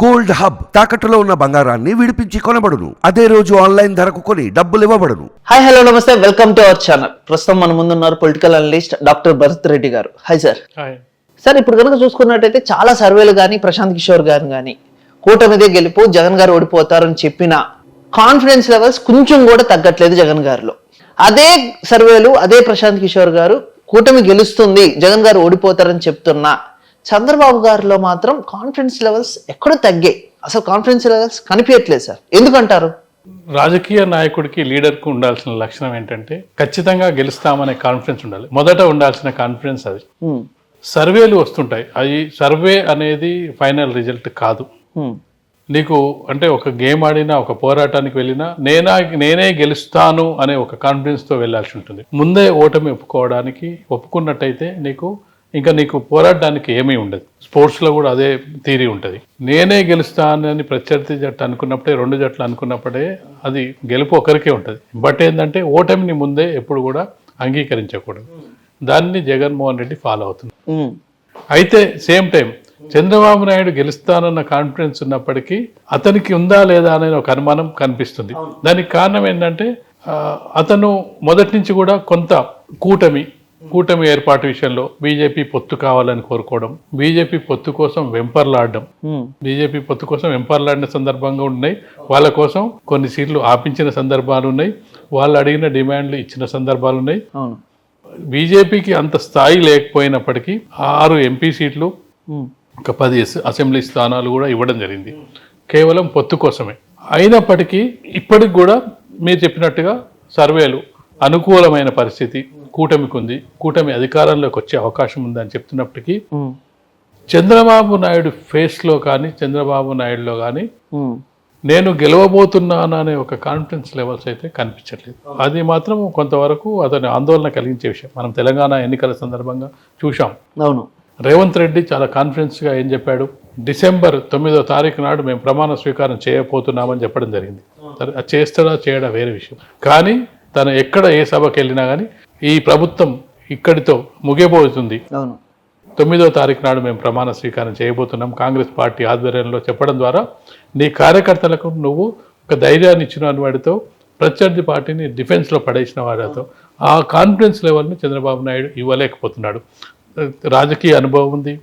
Gold hub తాకట్టులో ఉన్న బంగారాన్ని విడిపించి కొనబడును. అదే రోజు ఆన్లైన్ ధరకు కొని డబ్బులు ఇవ్వబడును. హాయ్ హలో నమస్తే. వెల్కమ్ టు అవర్ ఛానల్ ప్రస్తుతం మన ముందున్నారు political analyst doctor Bharath Reddy గారు. హాయ్ సార్ సార్ ఇప్పుడు కనుక చూసుకున్నట్టయితే చాలా సర్వేలు కానీ ప్రశాంత్ కిషోర్ గారు కానీ కూటమిదే గెలుపు జగన్ గారు ఓడిపోతారని చెప్పిన కాన్ఫిడెన్స్ లెవెల్స్ కొంచెం కూడా తగ్గట్లేదు జగన్ గారిలో. అదే సర్వేలు అదే ప్రశాంత్ కిషోర్ గారు కూటమి గెలుస్తుంది జగన్ గారు ఓడిపోతారని చెప్తున్నా చంద్రబాబు గారిలో మాత్రం కాన్ఫిడెన్స్ లెవెల్స్ ఎక్కడో తగ్గాయి అసలు కాన్ఫిడెన్స్ లెవెల్స్ కనిపించట్లేదు సార్. ఎందుకంటారు? రాజకీయ నాయకుడికి లీడర్కు ఉండాల్సిన లక్షణం ఏంటంటే ఖచ్చితంగా గెలుస్తామనే కాన్ఫిడెన్స్ ఉండాలి. మొదట ఉండాల్సిన కాన్ఫిడెన్స్ అది. సర్వేలు వస్తుంటాయి. అవి సర్వే అనేది ఫైనల్ రిజల్ట్ కాదు. నీకు అంటే ఒక గేమ్ ఆడినా ఒక పోరాటానికి వెళ్ళినా నేనా నేనే గెలుస్తాను అనే ఒక కాన్ఫిడెన్స్తో వెళ్ళాల్సి ఉంటుంది. ముందే ఓటమి ఒప్పుకోవడానికి ఒప్పుకున్నట్టయితే నీకు ఇంకా నీకు పోరాడడానికి ఏమీ ఉండదు. స్పోర్ట్స్లో కూడా అదే థీరీ ఉంటుంది. నేనే గెలుస్తానని ప్రత్యర్థి జట్టు అనుకున్నప్పుడే రెండు జట్లు అనుకున్నప్పుడే అది గెలుపు ఒకరికే ఉంటుంది. బట్ ఏంటంటే ఓటమిని ముందే ఎప్పుడు కూడా అంగీకరించకూడదు. దాన్ని జగన్మోహన్ రెడ్డి ఫాలో అవుతుంది. అయితే సేమ్ టైం చంద్రబాబు నాయుడు గెలుస్తానన్న కాన్ఫిడెన్స్ ఉన్నప్పటికీ అతనికి ఉందా లేదా అనే ఒక అనుమానం కనిపిస్తుంది. దానికి కారణం ఏంటంటే అతను మొదటి నుంచి కూడా కొంత కూటమి కూటమి ఏర్పాటు విషయంలో బీజేపీ పొత్తు కావాలని కోరుకోవడం బీజేపీ పొత్తు కోసం వెంపర్లాడడం. బీజేపీ పొత్తు కోసం వెంపర్లాడిన సందర్భంగా ఉన్నాయి. వాళ్ళ కోసం కొన్ని సీట్లు ఆపించిన సందర్భాలు ఉన్నాయి. వాళ్ళు అడిగిన డిమాండ్లు ఇచ్చిన సందర్భాలు ఉన్నాయి. బీజేపీకి అంత స్థాయి లేకపోయినప్పటికీ ఆరు ఎంపీ సీట్లు. ఒక పది అసె- అసెంబ్లీ స్థానాలు కూడా ఇవ్వడం జరిగింది. కేవలం పొత్తు కోసమే. అయినప్పటికీ ఇప్పటికి కూడా మీరు చెప్పినట్టుగా సర్వేలు అనుకూలమైన పరిస్థితి. కూటమికి ఉంది కూటమి అధికారంలోకి వచ్చే అవకాశం ఉందని చెప్తున్నప్పటికీ. చంద్రబాబు నాయుడు ఫేస్లో కానీ చంద్రబాబు నాయుడులో కానీ. నేను గెలవబోతున్నాను అనే ఒక కాన్ఫిడెన్స్ లెవెల్స్ అయితే కనిపించట్లేదు. అది మాత్రం కొంతవరకు అతని ఆందోళన కలిగించే విషయం. మనం తెలంగాణ ఎన్నికల సందర్భంగా చూశాం. అవును. రేవంత్ రెడ్డి చాలా కాన్ఫిడెన్స్గా ఏం చెప్పాడు? డిసెంబర్ తొమ్మిదో తారీఖు నాడు మేము ప్రమాణ స్వీకారం చేయబోతున్నామని చెప్పడం జరిగింది. చేస్తాడా చేయడా వేరే విషయం. కానీ తను ఎక్కడ ఏ సభకి వెళ్ళినా కానీ ఈ ప్రభుత్వం ఇక్కడితో ముగియబోతుంది. అవును. తొమ్మిదో తారీఖు నాడు మేము ప్రమాణ స్వీకారం చేయబోతున్నాం. కాంగ్రెస్ పార్టీ ఆధ్వర్యంలో చెప్పడం ద్వారా నీ కార్యకర్తలకు నువ్వు ఒక ధైర్యాన్ని ఇచ్చిన వాడితో ప్రత్యర్థి పార్టీని డిఫెన్స్లో పడేసిన వాడితో ఆ కాన్ఫిడెన్స్ లెవెల్ని చంద్రబాబు నాయుడు ఇవ్వలేకపోతున్నాడు. రాజకీయ అనుభవం ఉంది.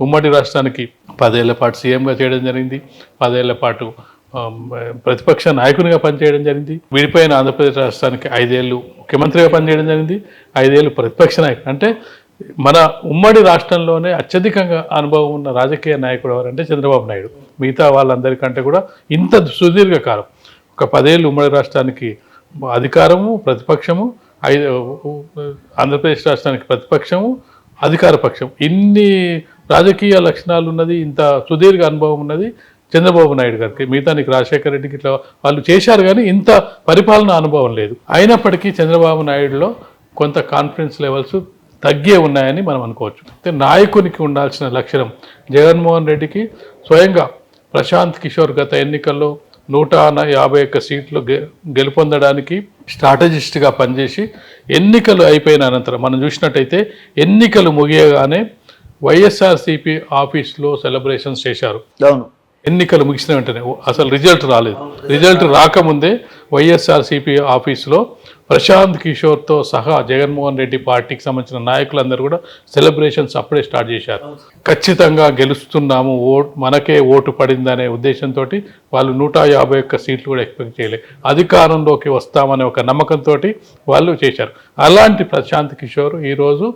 ఉమ్మడి రాష్ట్రానికి పదేళ్ళ పాటు సీఎంగా చేయడం జరిగింది. పదేళ్ళ పాటు ప్రతిపక్ష నాయకునిగా పనిచేయడం జరిగింది. విడిపోయిన ఆంధ్రప్రదేశ్ రాష్ట్రానికి ఐదేళ్ళు ముఖ్యమంత్రిగా పనిచేయడం జరిగింది. ఐదేళ్ళు ప్రతిపక్ష నాయకుడు. అంటే మన ఉమ్మడి రాష్ట్రంలోనే అత్యధికంగా అనుభవం ఉన్న రాజకీయ నాయకుడు ఎవరంటే చంద్రబాబు నాయుడు. మిగతా వాళ్ళందరికంటే కూడా ఇంత సుదీర్ఘ కాలం ఒక పదేళ్ళు ఉమ్మడి రాష్ట్రానికి అధికారము ప్రతిపక్షము ఐదు ఆంధ్రప్రదేశ్ రాష్ట్రానికి ప్రతిపక్షము అధికార పక్షం. ఇన్ని రాజకీయ లక్షణాలు ఉన్నది ఇంత సుదీర్ఘ అనుభవం ఉన్నది చంద్రబాబు నాయుడు గారికి మిగతానికి రాజశేఖర రెడ్డికి ఇట్లా వాళ్ళు చేశారు కానీ ఇంత పరిపాలన అనుభవం లేదు. అయినప్పటికీ చంద్రబాబు నాయుడులో కొంత కాన్ఫిడెన్స్ లెవెల్స్ తగ్గే ఉన్నాయని మనం అనుకోవచ్చు. అయితే నాయకునికి ఉండాల్సిన లక్షణం జగన్మోహన్ రెడ్డికి స్వయంగా ప్రశాంత్ కిషోర్ గత ఎన్నికల్లో నూట యాభై ఒక్క సీట్లు గె గెలుపొందడానికి స్ట్రాటజిస్ట్గా పనిచేసి ఎన్నికలు అయిపోయిన అనంతరం మనం చూసినట్టయితే ఎన్నికలు ముగియగానే వైఎస్ఆర్సీపీ ఆఫీస్లో సెలబ్రేషన్స్ చేశారు. అవును. ఎన్నికలు ముగిసిన వెంటనే. అసలు రిజల్ట్ రాలేదు. రిజల్ట్ రాకముందే వైఎస్ఆర్సీపీ ఆఫీసులో ప్రశాంత్ కిషోర్తో సహా జగన్మోహన్ రెడ్డి పార్టీకి సంబంధించిన నాయకులందరూ కూడా సెలబ్రేషన్స్ అప్పుడే స్టార్ట్ చేశారు. ఖచ్చితంగా గెలుస్తున్నాము ఓట్ మనకే ఓటు పడిందనే ఉద్దేశంతో వాళ్ళు నూట యాభై ఒక్క సీట్లు కూడా ఎక్స్పెక్ట్ చేయలేదు అధికారంలోకి వస్తామనే ఒక నమ్మకంతో వాళ్ళు చేశారు. అలాంటి ప్రశాంత్ కిషోర్ ఈరోజు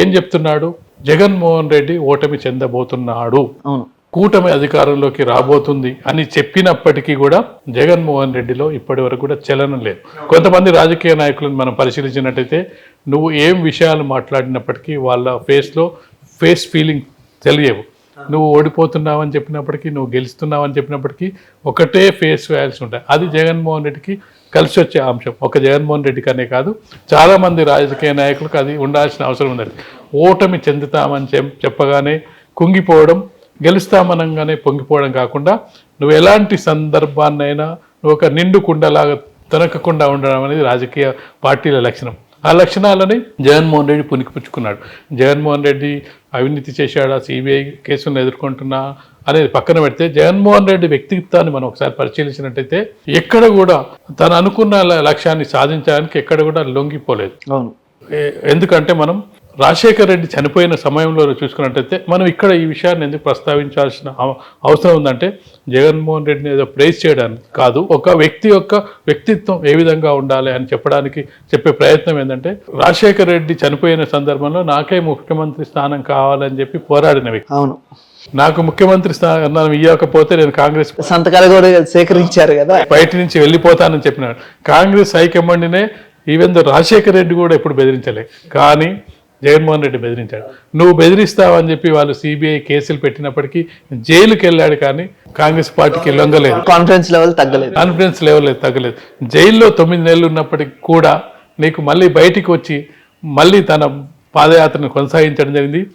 ఏం చెప్తున్నాడు? జగన్మోహన్ రెడ్డి ఓటమి చెందబోతున్నాడు. అవును. కూటమి అధికారంలోకి రాబోతుంది అని చెప్పినప్పటికీ కూడా జగన్మోహన్ రెడ్డిలో ఇప్పటి వరకు కూడా చలనం లేదు. కొంతమంది రాజకీయ నాయకులను మనం పరిశీలించినట్టయితే నువ్వు ఏం విషయాలు మాట్లాడినప్పటికీ వాళ్ళ ఫేస్లో ఫేస్ ఫీలింగ్ తెలియవు. నువ్వు ఓడిపోతున్నావని చెప్పినప్పటికీ నువ్వు గెలుస్తున్నావని చెప్పినప్పటికీ ఒకటే ఫేస్ వేయాల్సి ఉంటాయి. అది జగన్మోహన్ రెడ్డికి కలిసి వచ్చే అంశం. ఒక జగన్మోహన్ రెడ్డికి అనే కాదు చాలామంది రాజకీయ నాయకులకు అది ఉండాల్సిన అవసరం ఉందండి ఓటమి చెందుతామని చెప్పగానే కుంగిపోవడం గెలుస్తామనంగానే పొంగిపోవడం కాకుండా నువ్వు ఎలాంటి సందర్భాన్నైనా నువ్వు ఒక నిండు కుండలాగా తొనకకుండా ఉండడం అనేది రాజకీయ పార్టీల లక్షణం. ఆ లక్షణాలని జగన్మోహన్ రెడ్డి పుణికిపుచ్చుకున్నాడు. జగన్మోహన్ రెడ్డి అవినీతి చేశాడా సిబిఐ కేసులను ఎదుర్కొంటున్నా అనేది పక్కన పెడితే జగన్మోహన్ రెడ్డి వ్యక్తిత్వాన్ని మనం ఒకసారి పరిశీలించినట్టయితే ఎక్కడ కూడా తను అనుకున్న లక్ష్యాన్ని సాధించడానికి ఎక్కడ కూడా లొంగిపోలేదు. అవును. ఎందుకంటే మనం రాజశేఖర్ రెడ్డి చనిపోయిన సమయంలో చూసుకున్నట్టయితే మనం ఇక్కడ ఈ విషయాన్ని ఎందుకు ప్రస్తావించాల్సిన అవ- అవసరం ఉందంటే జగన్మోహన్ రెడ్డిని ఏదో ప్రేస్ చేయడానికి కాదు. ఒక వ్యక్తి యొక్క వ్యక్తిత్వం ఏ విధంగా ఉండాలి అని చెప్పడానికి చెప్పే ప్రయత్నం ఏంటంటే రాజశేఖర్ రెడ్డి చనిపోయిన సందర్భంలో నాకే ముఖ్యమంత్రి స్థానం కావాలని చెప్పి పోరాడిన వ్యక్తి. అవును. నాకు ముఖ్యమంత్రి స్థానం ఇవ్వకపోతే నేను కాంగ్రెస్ సంతకాలు కూడా సేకరించారు కదా. బయట నుంచి వెళ్ళిపోతానని చెప్పినాడు. కాంగ్రెస్ హైకమాండ్నే ఈవెన్ రాజశేఖర్ రెడ్డి కూడా ఎప్పుడు బెదిరించలే. కానీ జగన్మోహన్ రెడ్డి బెదిరించాడు. నువ్వు బెదిరిస్తావని చెప్పి వాళ్ళు సిబిఐ కేసులు పెట్టినప్పటికీ జైలుకి వెళ్ళాడు కానీ కాంగ్రెస్ పార్టీకి లొంగలేదు. కాన్ఫిడెన్స్ లెవెల్ తగ్గలేదు. కాన్ఫిడెన్స్ లెవెల్ తగ్గలేదు. జైల్లో తొమ్మిది నెలలు ఉన్నప్పటికీ కూడా నీకు మళ్ళీ బయటికి వచ్చి మళ్ళీ తన పాదయాత్రను కొనసాగించడం జరిగింది.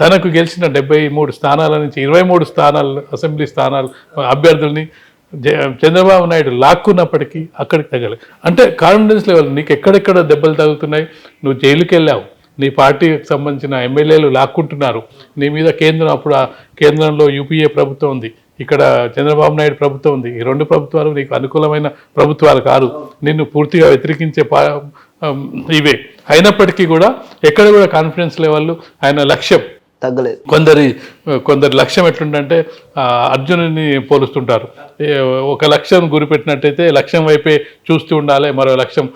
తనకు గెలిచిన డెబ్బై మూడు స్థానాల నుంచి ఇరవై మూడు స్థానాలు అసెంబ్లీ స్థానాలు అభ్యర్థుల్ని జ- చంద్రబాబు నాయుడు లాక్కున్నప్పటికీ అక్కడికి తగ్గలేదు. అంటే కాన్ఫిడెన్స్ లెవెల్ నీకు ఎక్కడెక్కడ దెబ్బలు తగులుతున్నాయి. నువ్వు జైలుకి వెళ్ళావు నీ పార్టీకి సంబంధించిన ఎమ్మెల్యేలు లాక్కుంటున్నారు. నీ మీద కేంద్రం అప్పుడు కేంద్రంలో యూపీఏ ప్రభుత్వం ఉంది. ఇక్కడ చంద్రబాబు నాయుడు ప్రభుత్వం ఉంది. ఈ రెండు ప్రభుత్వాలు నీకు అనుకూలమైన ప్రభుత్వాలు కాదు. నిన్ను పూర్తిగా వ్యతిరేకించే పా ఇవే. అయినప్పటికీ కూడా ఎక్కడ కూడా కాన్ఫిడెన్స్ లెవెల్ ఆయన లక్ష్యం తగ్గలేదు. కొందరి కొందరి లక్ష్యం ఎట్లుందంటే అర్జునుని పోలుస్తుంటారు. ఒక లక్ష్యం గురిపెట్టినట్టయితే లక్ష్యం వైపే చూస్తూ ఉండాలి మరో లక్ష్యం.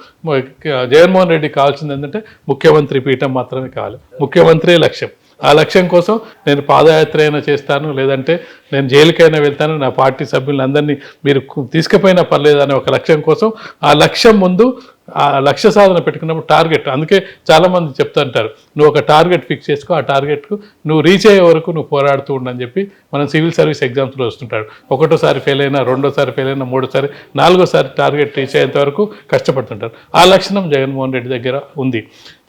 జగన్మోహన్ రెడ్డి కావాల్సింది ఏంటంటే ముఖ్యమంత్రి పీఠం మాత్రమే కావాలి. ముఖ్యమంత్రి లక్ష్యం. ఆ లక్ష్యం కోసం నేను పాదయాత్ర అయినా చేస్తాను లేదంటే నేను జైలుకైనా వెళ్తాను నా పార్టీ సభ్యులందరినీ మీరు తీసుకుపోయినా పర్లేదు అనే ఒక లక్ష్యం కోసం ఆ లక్ష్యం ముందు లక్ష్య సాధన పెట్టుకున్నప్పుడు టార్గెట్. అందుకే చాలామంది చెప్తుంటారు నువ్వు ఒక టార్గెట్ ఫిక్స్ చేసుకో ఆ టార్గెట్కు నువ్వు రీచ్ అయ్యే వరకు నువ్వు పోరాడుతూ ఉండని చెప్పి మనం సివిల్ సర్వీస్ ఎగ్జామ్స్లో వస్తుంటాడు ఒకటోసారి ఫెయిల్ అయినా రెండోసారి ఫెయిల్ అయినా మూడోసారి నాలుగోసారి టార్గెట్ రీచ్ అయ్యేంత వరకు కష్టపడుతుంటారు. ఆ లక్షణం జగన్మోహన్ రెడ్డి దగ్గర ఉంది.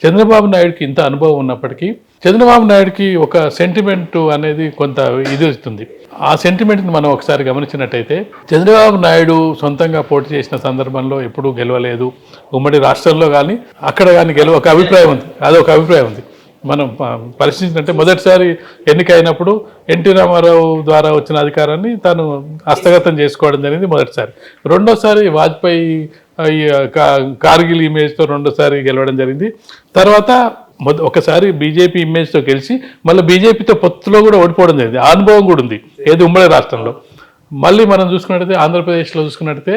చంద్రబాబు నాయుడుకి ఇంత అనుభవం ఉన్నప్పటికీ చంద్రబాబు నాయుడుకి ఒక సెంటిమెంట్ అనేది కొంత ఇది వస్తుంది. ఆ సెంటిమెంట్ని మనం ఒకసారి గమనించినట్టయితే చంద్రబాబు నాయుడు సొంతంగా పోటీ చేసిన సందర్భంలో ఎప్పుడూ గెలవలేదు. ఉమ్మడి రాష్ట్రంలో కానీ అక్కడ కానీ గెలవ ఒక అభిప్రాయం ఉంది. అదొక అభిప్రాయం ఉంది. మనం పరిశీలించినట్టే మొదటిసారి ఎన్నికైనప్పుడు ఎన్టీ రామారావు ద్వారా వచ్చిన అధికారాన్ని తాను హస్తగతం చేసుకోవడం జరిగింది మొదటిసారి. రెండోసారి వాజ్పేయి కా- కార్గిల్ ఇమేజ్తో రెండోసారి గెలవడం జరిగింది. తర్వాత మొద ఒకసారి బీజేపీ ఇమేజ్తో గెలిచి మళ్ళీ బీజేపీతో పొత్తులో కూడా ఓడిపోవడం జరిగింది. ఆ అనుభవం కూడా ఉంది ఏది ఉమ్మడి రాష్ట్రంలో. మళ్ళీ మనం చూసుకున్నట్టయితే ఆంధ్రప్రదేశ్లో చూసుకున్నట్టయితే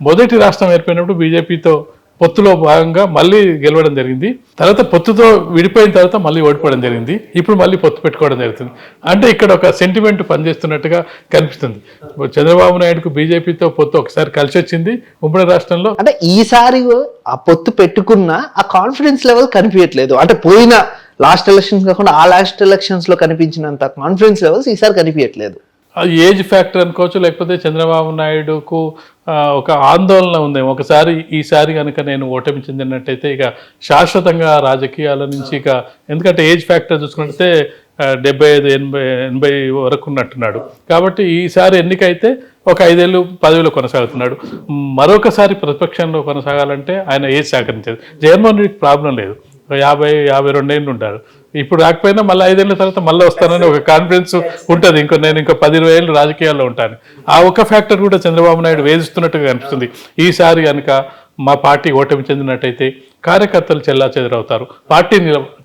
మొదటి రాష్ట్రం ఏర్పడినప్పుడు బీజేపీతో పొత్తులో భాగంగా మళ్ళీ గెలవడం జరిగింది. తర్వాత పొత్తుతో విడిపోయిన తర్వాత మళ్ళీ ఓడిపోవడం జరిగింది. ఇప్పుడు మళ్ళీ పొత్తు పెట్టుకోవడం జరుగుతుంది. అంటే ఇక్కడ ఒక సెంటిమెంట్ పనిచేస్తున్నట్టుగా కనిపిస్తుంది. చంద్రబాబు నాయుడుకు బీజేపీతో పొత్తు ఒకసారి కలిసి వచ్చింది ఉమ్మడి రాష్ట్రంలో. అంటే ఈసారి ఆ పొత్తు పెట్టుకున్న ఆ కాన్ఫిడెన్స్ లెవెల్ కనిపించట్లేదు. అంటే పోయిన లాస్ట్ ఎలక్షన్స్ కాకుండా ఆ లాస్ట్ ఎలక్షన్స్లో కనిపించినంత కాన్ఫిడెన్స్ లెవెల్స్ ఈసారి కనిపించట్లేదు. ఏజ్ ఫ్యాక్టర్ అనుకోవచ్చు లేకపోతే చంద్రబాబు నాయుడుకు ఒక ఆందోళన ఉంది ఒకసారి ఈసారి కనుక నేను ఓటమి చెందినట్టయితే ఇక శాశ్వతంగా రాజకీయాల నుంచి ఇక ఎందుకంటే ఏజ్ ఫ్యాక్టర్ చూసుకుంటే డెబ్బై ఐదు ఎనభై ఎనభై వరకు ఉన్నట్టున్నాడు. కాబట్టి ఈసారి ఎన్నికైతే ఒక ఐదేళ్ళు పదవిలో కొనసాగుతున్నాడు. మరొకసారి ప్రతిపక్షంలో కొనసాగాలంటే ఆయన ఏజ్ సహకరించేది జగన్మోహన్ రెడ్డికి ప్రాబ్లం లేదు. యాభై యాభై రెండేళ్ళు ఉంటారు. ఇప్పుడు రాకపోయినా మళ్ళీ ఐదేళ్ళ తర్వాత మళ్ళీ వస్తానని ఒక కాన్ఫిడెన్స్ ఉంటుంది. ఇంకో నేను ఇంకా పది ఇరవై ఏళ్ళు రాజకీయాల్లో ఉంటాను. ఆ ఒక ఫ్యాక్టర్ కూడా చంద్రబాబు నాయుడు వేధిస్తున్నట్టుగా కనిపిస్తుంది. ఈసారి కనుక మా పార్టీ ఓటమి చెందినట్టయితే కార్యకర్తలు చెల్లా చెదరవుతారు. పార్టీ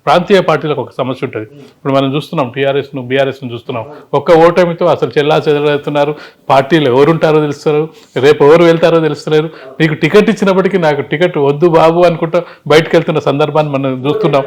ప్రాంతీయ పార్టీలకు ఒక సమస్య ఉంటుంది. ఇప్పుడు మనం చూస్తున్నాం టీఆర్ఎస్ను బీఆర్ఎస్ను చూస్తున్నాం. ఒక్క ఓటమితో అసలు చెల్లా చెదరవుతున్నారు. పార్టీలు ఎవరుంటారో తెలుస్తారు రేపు ఎవరు వెళ్తారో తెలుస్తలేరు. నీకు టికెట్ ఇచ్చినప్పటికీ నాకు టికెట్ వద్దు బాబు అనుకుంటా బయటకు వెళ్తున్న సందర్భాన్ని మనం చూస్తున్నాం.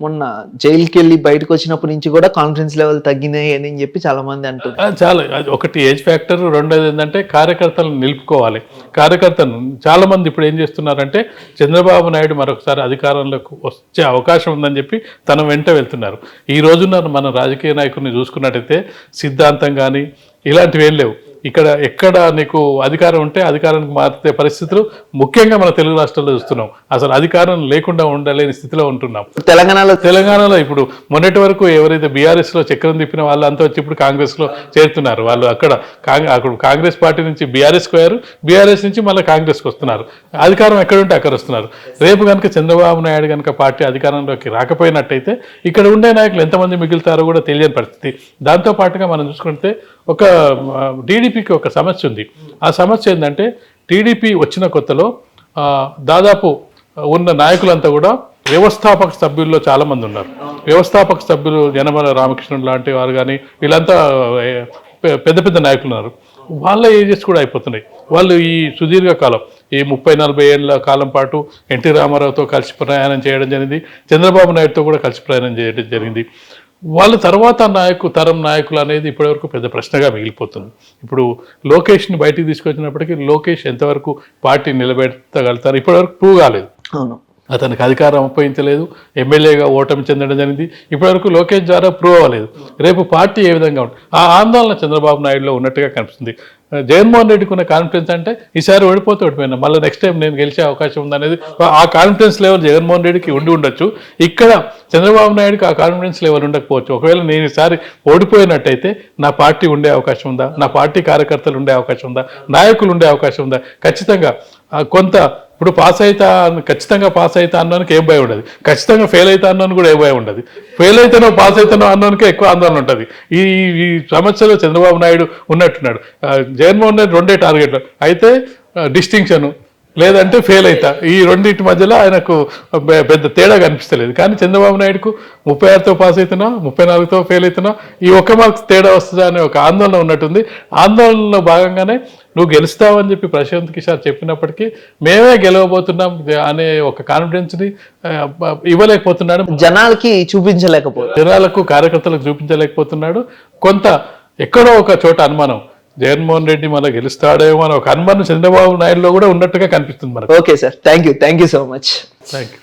మొన్న జైలుకి వెళ్ళి బయటకు వచ్చినప్పటి నుంచి కూడా కాన్ఫిడెన్స్ లెవెల్ తగ్గినాయి అని చెప్పి చాలా మంది అంటున్నారు. ఆ, చాలా. అది ఒకటి ఏజ్ ఫ్యాక్టర్ రెండోది ఏంటంటే కార్యకర్తలను నిలుపుకోవాలి. కార్యకర్తలను చాలా మంది ఇప్పుడు ఏం చేస్తున్నారంటే చంద్రబాబు నాయుడు మరొకసారి అధికారంలోకి వచ్చే అవకాశం ఉందని చెప్పి తన వెంట వెళ్తున్నారు. ఈ రోజున మన రాజకీయ నాయకుడిని చూసుకున్నట్టయితే సిద్ధాంతం కానీ ఇలాంటివి ఏం లేవు. ఇక్కడ ఎక్కడ నీకు అధికారం ఉంటే అధికారానికి మారితే పరిస్థితులు ముఖ్యంగా మన తెలుగు రాష్ట్రాల్లో చూస్తున్నాం. అసలు అధికారం లేకుండా ఉండలేని స్థితిలో ఉంటున్నాం. తెలంగాణలో తెలంగాణలో ఇప్పుడు మొన్నటి వరకు ఎవరైతే బీఆర్ఎస్లో చక్రం తిప్పిన వాళ్ళు అంతా వచ్చి ఇప్పుడు కాంగ్రెస్లో చేరుతున్నారు. వాళ్ళు అక్కడ అక్కడ కాంగ్రెస్ పార్టీ నుంచి బీఆర్ఎస్ పోయారు బీఆర్ఎస్ నుంచి మళ్ళీ కాంగ్రెస్కి వస్తున్నారు. అధికారం ఎక్కడ ఉంటే అక్కడ వస్తున్నారు. రేపు కనుక చంద్రబాబు నాయుడు కనుక పార్టీ అధికారంలోకి రాకపోయినట్టయితే ఇక్కడ ఉండే నాయకులు ఎంతమంది మిగులుతారో కూడా తెలియని పరిస్థితి. దాంతో పాటుగా మనం చూసుకుంటే ఒక టీడీపీకి ఒక సమస్య ఉంది. ఆ సమస్య ఏంటంటే టీడీపీ వచ్చిన కొత్తలో దాదాపు ఉన్న నాయకులంతా కూడా వ్యవస్థాపక సభ్యుల్లో చాలామంది ఉన్నారు. వ్యవస్థాపక సభ్యులు జనమల రామకృష్ణుడు లాంటి వారు కానీ వీళ్ళంతా పెద్ద పెద్ద నాయకులు ఉన్నారు. వాళ్ళ ఏజెస్ కూడా అయిపోతున్నాయి. వాళ్ళు ఈ సుదీర్ఘ కాలం ఈ ముప్పై నలభై ఏళ్ళ కాలం పాటు ఎన్టీ రామారావుతో కలిసి ప్రయాణం చేయడం జరిగింది. చంద్రబాబు నాయుడుతో కూడా కలిసి ప్రయాణం చేయడం జరిగింది. వాళ్ళ తర్వాత నాయకు తరం నాయకులు అనేది ఇప్పటివరకు పెద్ద ప్రశ్నగా మిగిలిపోతుంది. ఇప్పుడు లోకేష్ని బయటికి తీసుకొచ్చినప్పటికీ లోకేష్ ఎంతవరకు పార్టీ నిలబెట్టగలుగుతారు? ఇప్పటివరకు ప్రూవ్ కాలేదు. అవును. అతనికి అధికారం అప్పగించలేదు. ఎమ్మెల్యేగా ఓటమి చెందడం జరిగింది. ఇప్పటివరకు లోకేష్ ద్వారా ప్రూవ్ అవ్వలేదు. రేపు పార్టీ ఏ విధంగా ఉంటుంది ఆ ఆందోళన చంద్రబాబు నాయుడులో ఉన్నట్టుగా కనిపిస్తుంది. జగన్మోహన్ రెడ్డికి ఉన్న కాన్ఫిడెన్స్ అంటే ఈసారి ఓడిపోతే ఓడిపోయినా మళ్ళీ నెక్స్ట్ టైం నేను గెలిచే అవకాశం ఉందనేది. ఆ కాన్ఫిడెన్స్ లెవెల్ జగన్మోహన్ రెడ్డికి ఉండి ఉండొచ్చు. ఇక్కడ చంద్రబాబు నాయుడుకి ఆ కాన్ఫిడెన్స్ లెవెల్ ఉండకపోవచ్చు. ఒకవేళ నేను ఈసారి ఓడిపోయినట్టయితే నా పార్టీ ఉండే అవకాశం ఉందా? నా పార్టీ కార్యకర్తలు ఉండే అవకాశం ఉందా? నాయకులు ఉండే అవకాశం ఉందా? ఖచ్చితంగా కొంత ఇప్పుడు పాస్ అవుతా ఖచ్చితంగా పాస్ అవుతా అన్నానికి ఏం భయం ఉండదు. ఖచ్చితంగా ఫెయిల్ అవుతా అన్నాను కూడా ఏ భయం ఉండదు. ఫెయిల్ అయితేనో పాస్ అవుతానో అన్నానికి ఎక్కువ ఆందోళన ఉంటుంది. ఈ ఈ సమస్యలో చంద్రబాబు నాయుడు ఉన్నట్టున్నాడు. జగన్మోహన్ రెడ్డి రెండే టార్గెట్లు. అయితే డిస్టింక్షను లేదంటే ఫెయిల్ అవుతా ఈ రెండింటి మధ్యలో ఆయనకు పెద్ద తేడా కనిపిస్తలేదు. కానీ చంద్రబాబు నాయుడుకు ముప్పై ఆరుతో పాస్ అవుతున్నా ముప్పై నాలుగుతో ఫెయిల్ అవుతున్నా ఈ ఒక్క మార్క్స్ తేడా వస్తుందా అనే ఒక ఆందోళన ఉన్నట్టుంది. ఆందోళనలో భాగంగానే నువ్వు గెలుస్తావని చెప్పి ప్రశాంత్ కిషోర్ చెప్పినప్పటికీ మేమే గెలవబోతున్నాం అనే ఒక కాన్ఫిడెన్స్ని ఇవ్వలేకపోతున్నాడు. జనాలకి చూపించలేకపోతే జనాలకు కార్యకర్తలకు చూపించలేకపోతున్నాడు. కొంత ఎక్కడో ఒక చోట అనుమానం. జగన్మోహన్ రెడ్డి మళ్ళీ గెలుస్తాడేమో అని ఒక అనుమానం చంద్రబాబు నాయుడులో కూడా ఉన్నట్టుగా కనిపిస్తుంది మనకు. Okay sir thank you thank you so much thank you